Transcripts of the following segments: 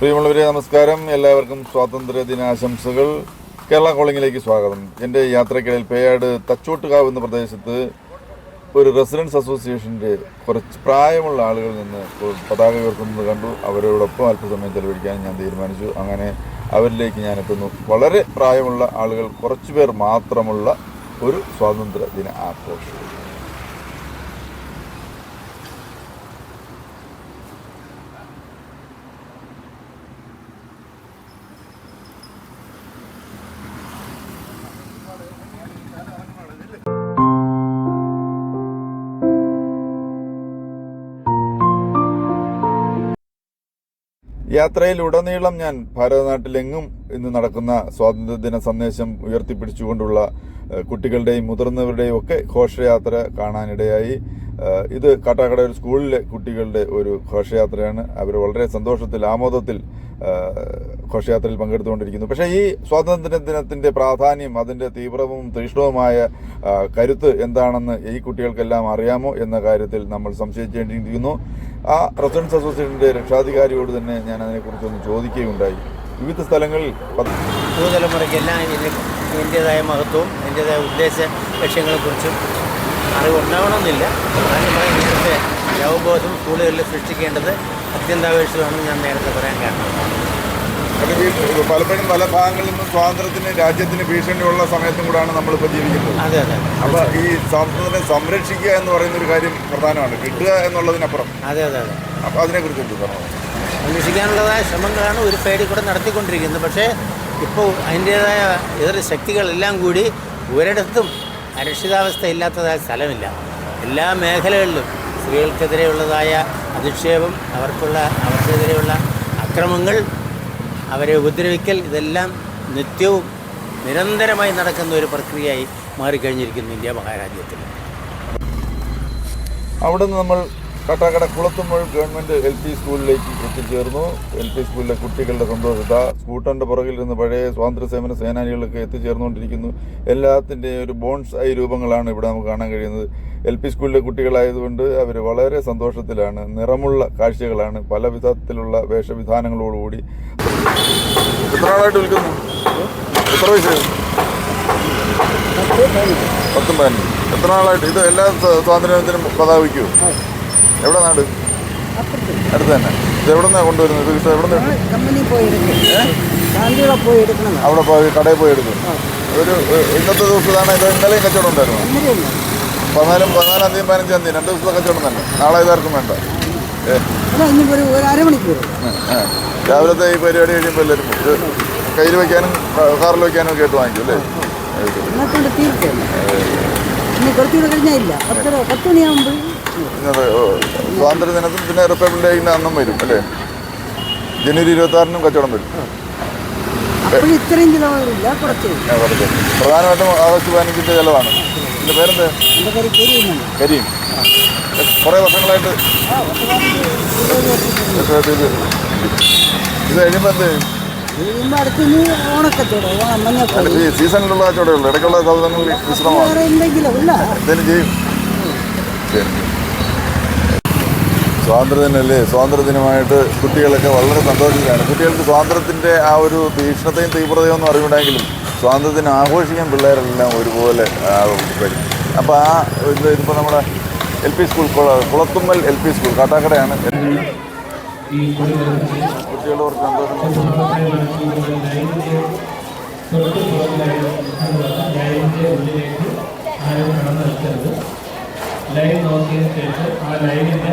പ്രിയമുള്ളവരെ നമസ്കാരം. എല്ലാവർക്കും സ്വാതന്ത്ര്യ ദിനാശംസകൾ. കേരള കോളിംഗിലേക്ക് സ്വാഗതം. എന്റെ യാത്രക്കിടയിൽ പേയാട് തച്ചോട്ടുകാവ് എന്ന പ്രദേശത്ത് ഒരു റെസിഡൻസ് അസോസിയേഷന്റെ കുറച്ച് പ്രായമുള്ള ആളുകളിൽ നിന്ന് പതാക ഉയർത്തുന്നത് കണ്ടു. അവരോടൊപ്പം അല്പസമയം ചെലവഴിക്കാൻ ഞാൻ തീരുമാനിച്ചു. അങ്ങനെ അവരിലേക്ക് ഞാൻ എത്തുന്നു. വളരെ പ്രായമുള്ള ആളുകൾ കുറച്ചു പേർ മാത്രമുള്ള ഒരു സ്വാതന്ത്ര്യ ദിന ആഘോഷം. യാത്രയിലുടനീളം ഞാൻ ഭാരതനാട്ടിലെങ്ങും ഇന്ന് നടക്കുന്ന സ്വാതന്ത്ര്യദിന സന്ദേശം ഉയർത്തിപ്പിടിച്ചുകൊണ്ടുള്ള കുട്ടികളുടെയും മുതിർന്നവരുടെയും ഒക്കെ ഘോഷയാത്ര കാണാനിടയായി. ഇത് കാട്ടാക്കട ഒരു സ്കൂളിലെ കുട്ടികളുടെ ഒരു ഘോഷയാത്രയാണ്. അവർ വളരെ സന്തോഷത്തിൽ ആമോദത്തിൽ ഘോഷയാത്രയിൽ പങ്കെടുത്തുകൊണ്ടിരിക്കുന്നു. പക്ഷേ ഈ സ്വാതന്ത്ര്യ ദിനത്തിന്റെ പ്രാധാന്യം അതിന്റെ തീവ്രവും തീഷ്ണവുമായ കരുത്ത് എന്താണെന്ന് ഈ കുട്ടികൾക്കെല്ലാം അറിയാമോ എന്ന കാര്യത്തിൽ നമ്മൾ സംശയിക്കേണ്ടിയിരിക്കുന്നു. ആ റെസിഡൻസ് അസോസിയേഷന്റെ രക്ഷാധികാരിയോട് തന്നെ ഞാൻ അതിനെക്കുറിച്ചൊന്ന് ചോദിക്കുകയുണ്ടായി. വിവിധ സ്ഥലങ്ങളിൽ യുവതലമുറയ്ക്ക് എല്ലാം ഇതിന്റേതായ മഹത്വവും അതിന്റേതായ ഉദ്ദേശ ലക്ഷ്യങ്ങളെക്കുറിച്ചും അറിവുണ്ടാവണമെന്നില്ല. ഇന്നത്തെ അവബോധം സ്കൂളുകളിൽ സൃഷ്ടിക്കേണ്ടത് അത്യന്താപേക്ഷിതമാണെന്ന് ഞാൻ നേരത്തെ പറയാൻ കാരണം. ഈ പലപ്പോഴും പല ഭാഗങ്ങളിൽ നിന്നും സ്വാതന്ത്ര്യത്തിന് രാജ്യത്തിന് ഭീഷണിയുള്ള സമയത്തും കൂടാണ് നമ്മളിപ്പോൾ ജീവിക്കുന്നത്. അതെ അതെ അപ്പൊ ഈ സ്വാതന്ത്ര്യത്തിനെ സംരക്ഷിക്കുക എന്ന് പറയുന്ന ഒരു കാര്യം പ്രധാനമാണ്. കിട്ടുക എന്നുള്ളതിനപ്പുറം. അതെ അതെ അതെ. അപ്പൊ അതിനെക്കുറിച്ച് എന്ത് പറഞ്ഞു? സംരക്ഷിക്കാനുള്ളതായ ശ്രമങ്ങളാണ് ഒരു പേടി കൂടെ നടത്തിക്കൊണ്ടിരിക്കുന്നത്. പക്ഷേ ഇപ്പോൾ അതിന്റേതായ എതിർ ശക്തികളെല്ലാം കൂടി ഒരിടത്തും അരക്ഷിതാവസ്ഥ ഇല്ലാത്തതായ സ്ഥലമില്ല. എല്ലാ മേഖലകളിലും സ്ത്രീകൾക്കെതിരെയുള്ളതായ അധിക്ഷേപം അവർക്കുള്ള അവർക്കെതിരെയുള്ള അക്രമങ്ങൾ അവരെ ഉപദ്രവിക്കൽ ഇതെല്ലാം നിത്യവും നിരന്തരമായി നടക്കുന്ന ഒരു പ്രക്രിയയായി മാറിക്കഴിഞ്ഞിരിക്കുന്നു ഇന്ത്യ മഹാരാജ്യത്തിൽ. അവിടെ നമ്മൾ കാട്ടാക്കട കുളത്തുമ്പോൾ ഗവൺമെന്റ് എൽ പി സ്കൂളിലേക്ക് എത്തിച്ചേർന്നു എൽ പി സ്കൂളിലെ കുട്ടികളുടെ സന്തോഷത സ്കൂട്ടറിന്റെ പുറകിൽ നിന്ന് പഴയ സ്വാതന്ത്ര്യ സേവന സേനാനികളൊക്കെ എത്തിച്ചേർന്നുകൊണ്ടിരിക്കുന്നു. എല്ലാത്തിന്റെ ഒരു ബോൺസ് ആയി രൂപങ്ങളാണ് ഇവിടെ നമുക്ക് കാണാൻ കഴിയുന്നത്. എൽ പി സ്കൂളിലെ കുട്ടികളായതുകൊണ്ട് അവർ വളരെ സന്തോഷത്തിലാണ്. നിറമുള്ള കാഴ്ചകളാണ് പല വിധത്തിലുള്ള വേഷവിധാനങ്ങളോടുകൂടി. എത്ര നാളായിട്ട് എത്ര ഇത് എല്ലാ സ്വാതന്ത്ര്യത്തിനും വയ്ക്കുമോ എവിടെ നാട് അടുത്ത് തന്നെ. ഇത് എവിടെ നിന്നാണ് കൊണ്ടുവരുന്നത്? ഇത് എവിടെ നിന്ന് കമ്പനി പോയി എടുക്കും. അവിടെ പോയി കടയിൽ പോയി എടുക്കും. ഒരു ഇന്നത്തെ ദിവസത്താണ് ഇത് ഇന്നലെയും കച്ചവടം ഉണ്ടായിരുന്നു. പതിനാലും പതിനാലാം തീയതി പതിനഞ്ചാം തീയതി രണ്ട് ദിവസത്തെ കച്ചവടം തന്നെ. നാളെ ഇതാർക്കും വേണ്ട. രാവിലത്തെ ഈ പരിപാടി കഴിയുമ്പോൾ എല്ലാവരും കയ്യിൽ വയ്ക്കാനും കാറിൽ വയ്ക്കാനും ഒക്കെ ആയിട്ട് വാങ്ങിക്കും അല്ലേ? തീർച്ചയായും കുറച്ചുകൂടെ കഴിഞ്ഞാൽ ഇല്ല. പത്ത് പത്ത് മണിയാകുമ്പോൾ സ്വാതന്ത്ര്യ ദിനത്തിൽ പിന്നെ റിപ്പബ്ലിക് ഡേക്കിന്റെ അന്നും വരും അല്ലേ? ജനുവരി ഇരുപത്തി ആറിനും കച്ചവടം വരും. പ്രധാനമായിട്ടും ആഗസ്റ്റ് പതിനഞ്ചിന്റെ ചിലവാണ്. എന്റെ പേരെന്ത് കരീം കുറേ വർഷങ്ങളായിട്ട് ഇത് കഴിയുമ്പോൾ എന്ത് ചെയ്യും? സീസണിലുള്ള കച്ചവടമേ ഉള്ളൂ ഇടയ്ക്കുള്ള വിശ്രമമാണ്. എന്തെങ്കിലും ചെയ്യും? ശരി. സ്വാതന്ത്ര്യദിനല്ലേ സ്വാതന്ത്ര്യദിനമായിട്ട് കുട്ടികളൊക്കെ വളരെ സന്തോഷത്തിലാണ് കുട്ടികൾക്ക് സ്വാതന്ത്ര്യത്തിന്റെ ആ ഒരു തീക്ഷ്ണതയും തീവ്രതയും ഒന്നും അറിവുണ്ടെങ്കിലും സ്വാതന്ത്ര്യത്തിന് ആഘോഷിക്കാൻ പിള്ളേരെല്ലാം ഒരുപോലെ അപ്പോൾ ആ ഇത് ഇതിപ്പോൾ നമ്മുടെ എൽ പി സ്കൂൾ കുള- കുളത്തുമ്മൽ എൽ പി സ്കൂൾ കാട്ടാക്കടയാണ്. കുട്ടികളുടെ കുറച്ച് സന്തോഷം. ലൈൻ നോക്കിയതിന് ശേഷം ആ ലൈനിന്റെ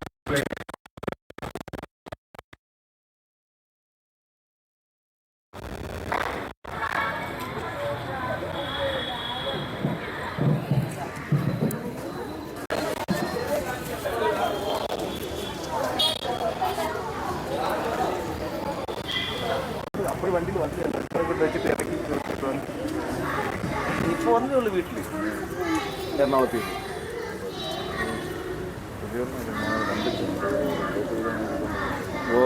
ആഘോഷ വണ്ടിയിൽ നടത്തിയിരിക്കുകയാണ് വെച്ചിട്ട് ഇറക്കി വേണ്ടി ഇപ്പോൾ വന്നേ ഉള്ളൂ വീട്ടിൽ എറണാകുളത്ത് ഓ.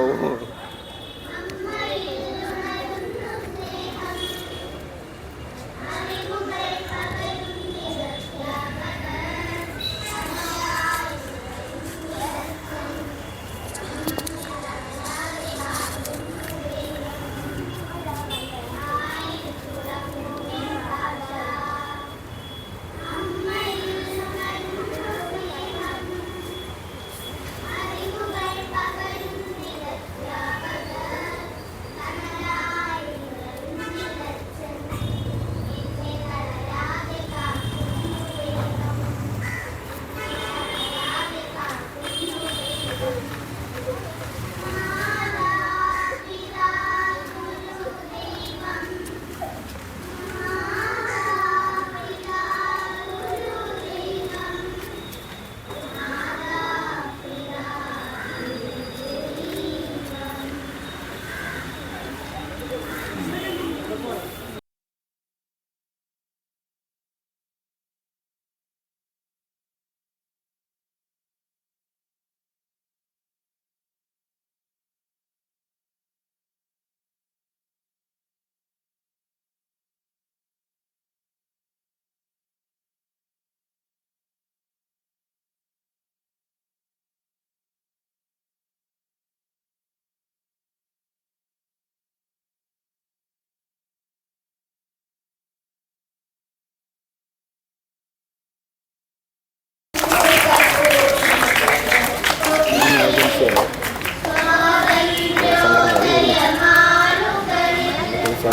ഓ.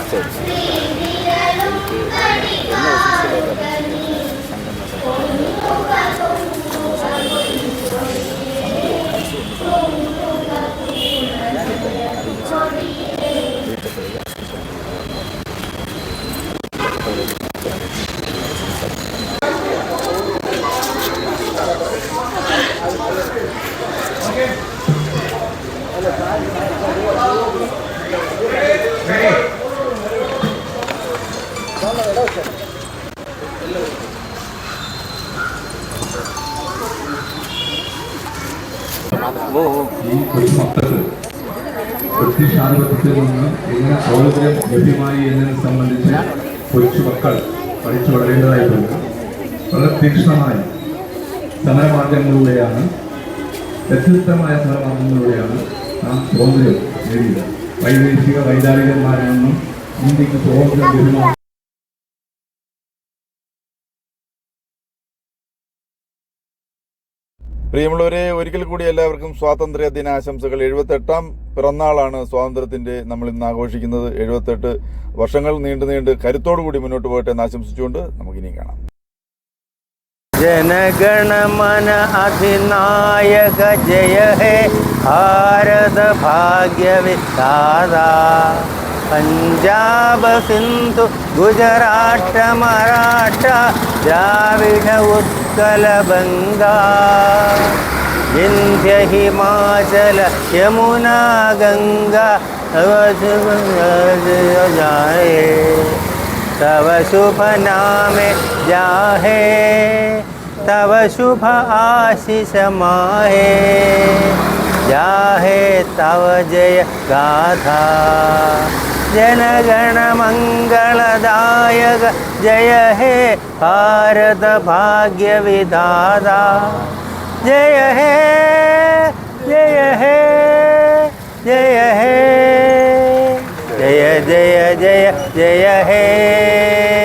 ഈ കൊച്ചു മക്കൾക്ക് ബ്രിട്ടീഷ് ആധിപത്യത്തിൽ നിന്ന് എങ്ങനെ സ്വാതന്ത്ര്യം ലഭ്യമായി എന്നതിനെ സംബന്ധിച്ച് കൊച്ചു മക്കൾ പഠിച്ചു വളരെ തീക്ഷ്ണമായ സമരമാർഗങ്ങളിലൂടെയാണ് വ്യത്യസ്തമായ സമരമാർഗങ്ങളിലൂടെയാണ് നാം സ്വാതന്ത്ര്യം നേടിയത്. വൈദേശിക വൈതാരികന്മാരിൽ നിന്നും ഇന്ത്യയ്ക്ക് സ്വാതന്ത്ര്യം പ്രിയമുള്ളവരെ ഒരിക്കൽ കൂടി എല്ലാവർക്കും സ്വാതന്ത്ര്യ ദിനാശംസകൾ. എഴുപത്തെട്ടാം പിറന്നാളാണ് സ്വാതന്ത്ര്യത്തിന്റെ നമ്മൾ ഇന്ന് ആഘോഷിക്കുന്നത്. എഴുപത്തെട്ട് വർഷങ്ങൾ നീണ്ടു നീണ്ട് കരുത്തോടുകൂടി മുന്നോട്ട് പോകട്ടെ എന്ന് ആശംസിച്ചുകൊണ്ട് നമുക്കിനിയും കാണാം. ജനഗണമന അധിനായക ജയ ഹേ ഭാരത ഭാഗ്യവിത്താത പഞ്ചാബ് സിന്ധു ഗുജറാട്ട മറാഠ ദ്രാവിഡ ഉത്ത बंगा विंध्य हिमाचल यमुना गंगा जाए। तव शुभ नाम जाहे, तव शुभ आशीष माहे। जाहे तव जय गाथा। जनगण मंगलदायक जय हे भारत भाग्य विधाता। जय हे जय हे जय हे। जय जय जय जय हे।